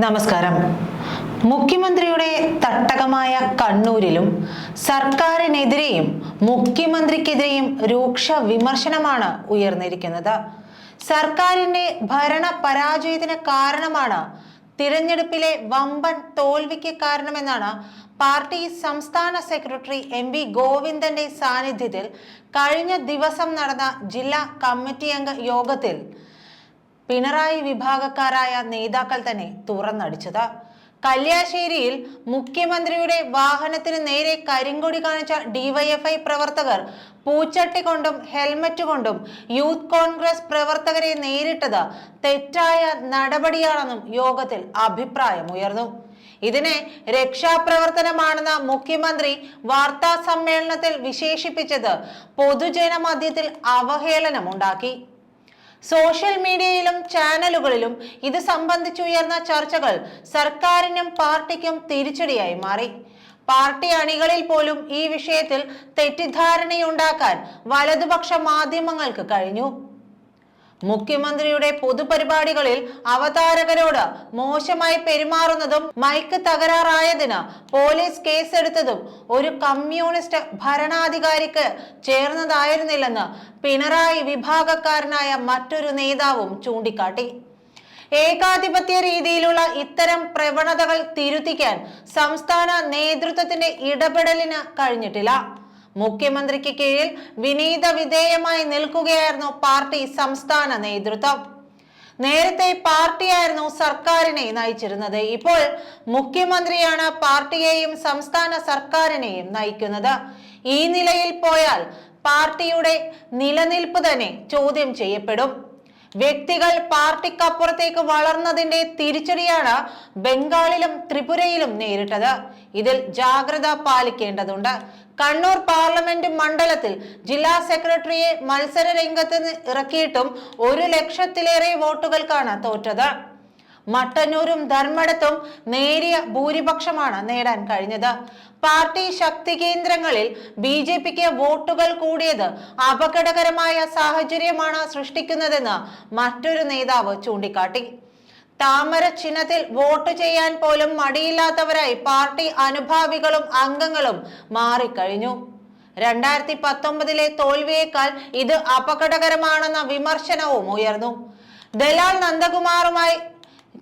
നമസ്കാരം. മുഖ്യമന്ത്രിയുടെ തട്ടകമായ കണ്ണൂരിലും സർക്കാരിനെതിരെയും മുഖ്യമന്ത്രിക്കെതിരെയും രൂക്ഷ വിമർശനമാണ് ഉയർന്നിരിക്കുന്നത്. സർക്കാരിന്റെ ഭരണ പരാജയത്തിന് കാരണമാണ് തിരഞ്ഞെടുപ്പിലെ വമ്പൻ തോൽവിക്ക് കാരണമെന്നാണ് പാർട്ടി സംസ്ഥാന സെക്രട്ടറി എം വി ഗോവിന്ദന്റെ സാന്നിധ്യത്തിൽ കഴിഞ്ഞ ദിവസം നടന്ന ജില്ലാ കമ്മിറ്റി അംഗ യോഗത്തിൽ പിണറായി വിഭാഗക്കാരായ നേതാക്കൾ തന്നെ തുറന്നടിച്ചത്. കല്യാശ്ശേരിയിൽ മുഖ്യമന്ത്രിയുടെ വാഹനത്തിന് നേരെ കരിങ്കൊടി കാണിച്ച ഡിവൈഎഫ്ഐ പ്രവർത്തകർ പൂച്ചട്ടി കൊണ്ടും ഹെൽമറ്റ് കൊണ്ടും യൂത്ത് കോൺഗ്രസ് പ്രവർത്തകരെ നേരിട്ടത് തെറ്റായ നടപടിയാണെന്നും യോഗത്തിൽ അഭിപ്രായമുയർന്നു. ഇതിനെ രക്ഷാപ്രവർത്തനമാണെന്ന് മുഖ്യമന്ത്രി വാർത്താ സമ്മേളനത്തിൽ വിശേഷിപ്പിച്ചത് പൊതുജനമധ്യത്തിൽ അവഹേളനമുണ്ടാക്കി. സോഷ്യൽ മീഡിയയിലും ചാനലുകളിലും ഇത് സംബന്ധിച്ചുയർന്ന ചർച്ചകൾ സർക്കാരിനും പാർട്ടിക്കും തിരിച്ചടിയായി മാറി. പാർട്ടി അണികളിൽ പോലും ഈ വിഷയത്തിൽ തെറ്റിദ്ധാരണയുണ്ടാക്കാൻ വലതുപക്ഷ മാധ്യമങ്ങൾക്ക് കഴിഞ്ഞു. മുഖ്യമന്ത്രിയുടെ പൊതുപരിപാടികളിൽ അവതാരകരോട് മോശമായി പെരുമാറുന്നതും മൈക്ക് തകരാറായതിന് പോലീസ് കേസെടുത്തതും ഒരു കമ്മ്യൂണിസ്റ്റ് ഭരണാധികാരിക്ക് ചേർന്നതായിരുന്നില്ലെന്ന് പിണറായി വിഭാഗക്കാരനായ മറ്റൊരു നേതാവും ചൂണ്ടിക്കാട്ടി. ഏകാധിപത്യ രീതിയിലുള്ള ഇത്തരം പ്രവണതകൾ തിരുത്തിക്കാൻ സംസ്ഥാന നേതൃത്വത്തിന്റെ ഇടപെടലിന് കഴിഞ്ഞിട്ടില്ല. മുഖ്യമന്ത്രിക്ക് കീഴിൽ വിനീത വിധേയമായി നിൽക്കുകയായിരുന്നു പാർട്ടി സംസ്ഥാന നേതൃത്വം. നേരത്തെ പാർട്ടിയായിരുന്നു സർക്കാരിനെ നയിച്ചിരുന്നത്. ഇപ്പോൾ മുഖ്യമന്ത്രിയാണ് പാർട്ടിയെയും സംസ്ഥാന സർക്കാരിനെയും നയിക്കുന്നത്. ഈ നിലയിൽ പോയാൽ പാർട്ടിയുടെ നിലനിൽപ്പ് തന്നെ ചോദ്യം ചെയ്യപ്പെടും. വ്യക്തികൾ പാർട്ടിക്കപ്പുറത്തേക്ക് വളർന്നതിന്റെ തിരിച്ചടിയാണ് ബംഗാളിലും ത്രിപുരയിലും നേരിട്ടത്. ഇതിൽ ജാഗ്രത പാലിക്കേണ്ടതുണ്ട്. കണ്ണൂർ പാർലമെന്റ് മണ്ഡലത്തിൽ ജില്ലാ സെക്രട്ടറിയെ മത്സര രംഗത്ത് ഇറക്കിയിട്ടും ഒരു ലക്ഷത്തിലേറെ വോട്ടുകൾക്കാണ് തോറ്റത്. മട്ടന്നൂരും ധർമ്മടത്തും നേരിയ ഭൂരിപക്ഷമാണ് നേടാൻ കഴിഞ്ഞത്. പാർട്ടി ശക്തി കേന്ദ്രങ്ങളിൽ ബി ജെ പിക്ക് വോട്ടുകൾ കൂടിയത് അപകടകരമായ സാഹചര്യമാണ് സൃഷ്ടിക്കുന്നതെന്ന് മറ്റൊരു നേതാവ് ചൂണ്ടിക്കാട്ടി. താമര ചിഹ്നത്തിൽ വോട്ട് ചെയ്യാൻ പോലും മടിയില്ലാത്തവരായി പാർട്ടി അനുഭാവികളും അംഗങ്ങളും മാറിക്കഴിഞ്ഞു. രണ്ടായിരത്തി പത്തൊമ്പതിലെ തോൽവിയേക്കാൾ ഇത് അപകടകരമാണെന്ന വിമർശനവും ഉയർന്നു. ദലാൽ നന്ദകുമാറുമായി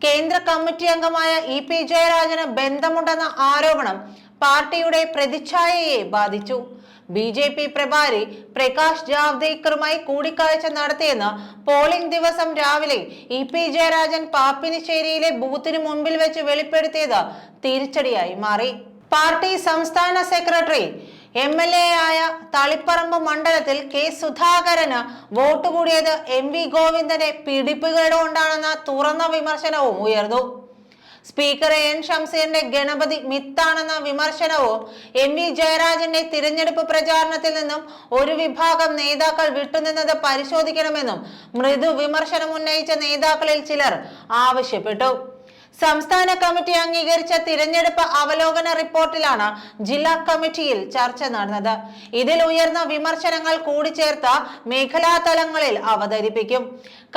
കേന്ദ്ര കമ്മിറ്റി അംഗമായ ഇ പി ജയരാജന് ബന്ധമുണ്ടെന്ന ആരോപണം പാർട്ടിയുടെ പ്രതിച്ഛായയെ ബാധിച്ചു. ബി ജെ പി പ്രഭാരി പ്രകാശ് ജാവ്ദേക്കറുമായി കൂടിക്കാഴ്ച നടത്തിയെന്ന് പോളിംഗ് ദിവസം രാവിലെ ഇ പി ജയരാജൻ പാപ്പിനിശ്ശേരിയിലെ ബൂത്തിന് മുമ്പിൽ വെച്ച് വെളിപ്പെടുത്തിയത് തിരിച്ചടിയായി മാറി. പാർട്ടി സംസ്ഥാന സെക്രട്ടറി എം എൽ എ ആയ തളിപ്പറമ്പ് മണ്ഡലത്തിൽ കെ സുധാകരന് വോട്ട് കൂടിയത് എം വി ഗോവിന്ദനെ പിടിപ്പുകേട് കൊണ്ടാണെന്ന തുറന്ന വിമർശനവും ഉയർന്നു. സ്പീക്കർ എൻ ഷംസീറിന്റെ ഗണപതി മിത്താണെന്ന വിമർശനവും എം വി ജയരാജന്റെ തിരഞ്ഞെടുപ്പ് പ്രചാരണത്തിൽ നിന്നും ഒരു വിഭാഗം നേതാക്കൾ വിട്ടുനിന്നത് പരിശോധിക്കണമെന്നും മൃദു വിമർശനം ഉന്നയിച്ച നേതാക്കളിൽ ചിലർ ആവശ്യപ്പെട്ടു. സംസ്ഥാന കമ്മിറ്റി അംഗീകരിച്ച തിരഞ്ഞെടുപ്പ് അവലോകന റിപ്പോർട്ടിലാണ് ജില്ലാ കമ്മിറ്റിയിൽ ചർച്ച നടന്നത്. ഇതിൽ ഉയർന്ന വിമർശനങ്ങൾ കൂടിച്ചേർത്ത മേഖലാ തലങ്ങളിൽ അവതരിപ്പിക്കും.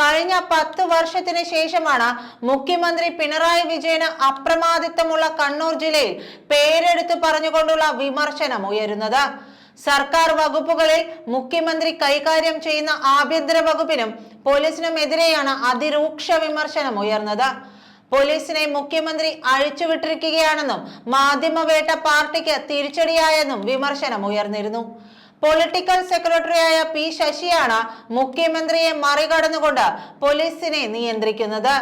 കഴിഞ്ഞ പത്ത് വർഷത്തിന് ശേഷമാണ് മുഖ്യമന്ത്രി പിണറായി വിജയന് അപ്രമാദിത്വമുള്ള കണ്ണൂർ ജില്ലയിൽ പേരെടുത്ത് പറഞ്ഞുകൊണ്ടുള്ള വിമർശനം ഉയരുന്നത്. സർക്കാർ വകുപ്പുകളിൽ മുഖ്യമന്ത്രി കൈകാര്യം ചെയ്യുന്ന ആഭ്യന്തര വകുപ്പിനും പോലീസിനുമെതിരെയാണ് അതിരൂക്ഷ വിമർശനം ഉയർന്നത്. പോലീസിനെ മുഖ്യമന്ത്രി അഴിച്ചുവിട്ടിരിക്കുകയാണെന്നും മാധ്യമവേട്ട പാർട്ടിക്ക് തിരിച്ചടിയായെന്നും വിമർശനം ഉയർന്നിരുന്നു. പൊളിറ്റിക്കൽ സെക്രട്ടറിയായ പി ശശിയാണ് മുഖ്യമന്ത്രിയെ മറികടന്നുകൊണ്ട് പോലീസിനെ നിയന്ത്രിക്കുന്നത്.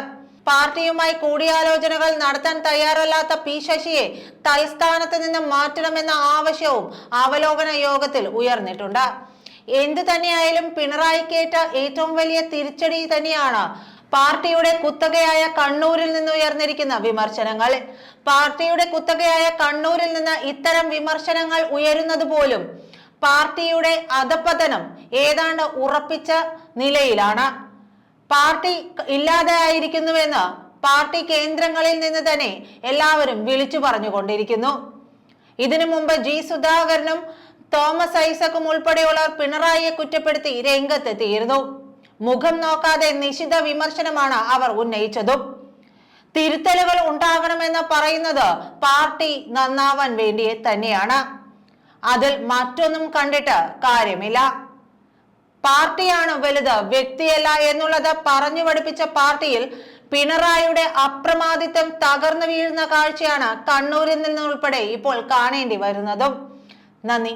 പാർട്ടിയുമായി കൂടിയാലോചനകൾ നടത്താൻ തയ്യാറല്ലാത്ത പി ശശിയെ തൽസ്ഥാനത്ത് നിന്ന് മാറ്റണമെന്ന ആവശ്യവും അവലോകന യോഗത്തിൽ ഉയർന്നിട്ടുണ്ട്. എന്തു തന്നെയായാലും പിണറായിക്കേറ്റ ഏറ്റവും വലിയ തിരിച്ചടി തന്നെയാണ് പാർട്ടിയുടെ കുത്തകയായ കണ്ണൂരിൽ നിന്ന് ഉയർന്നിരിക്കുന്ന വിമർശനങ്ങൾ. പാർട്ടിയുടെ കുത്തകയായ കണ്ണൂരിൽ നിന്ന് ഇത്തരം വിമർശനങ്ങൾ ഉയരുന്നത് പോലും പാർട്ടിയുടെ അധപതനം ഏതാണ്ട് ഉറപ്പിച്ച നിലയിലാണ്. പാർട്ടി ഇല്ലാതെ ആയിരിക്കുന്നുവെന്ന് പാർട്ടി കേന്ദ്രങ്ങളിൽ നിന്ന് തന്നെ എല്ലാവരും വിളിച്ചു പറഞ്ഞുകൊണ്ടിരിക്കുന്നു. ഇതിനു മുമ്പ് ജി സുധാകരനും തോമസ് ഐസക്കും ഉൾപ്പെടെയുള്ളവർ പിണറായിയെ കുറ്റപ്പെടുത്തി രംഗത്തെത്തിയിരുന്നു. മുഖം നോക്കാതെ നിശിത വിമർശനമാണ് അവർ ഉന്നയിച്ചതും. തിരുത്തലുകൾ ഉണ്ടാകണമെന്ന് പറയുന്നത് പാർട്ടി നന്നാവാൻ വേണ്ടിയെ തന്നെയാണ്. അതിൽ മറ്റൊന്നും കണ്ടിട്ട് കാര്യമില്ല. പാർട്ടിയാണ് വലുത് വ്യക്തിയല്ല എന്നുള്ളത് പറഞ്ഞു പഠിപ്പിച്ച പാർട്ടിയിൽ പിണറായിയുടെ അപ്രമാദിത്വം തകർന്നു വീഴുന്ന കാഴ്ചയാണ് കണ്ണൂരിൽ നിന്നുൾപ്പെടെ ഇപ്പോൾ കാണേണ്ടി വരുന്നതും. നന്ദി.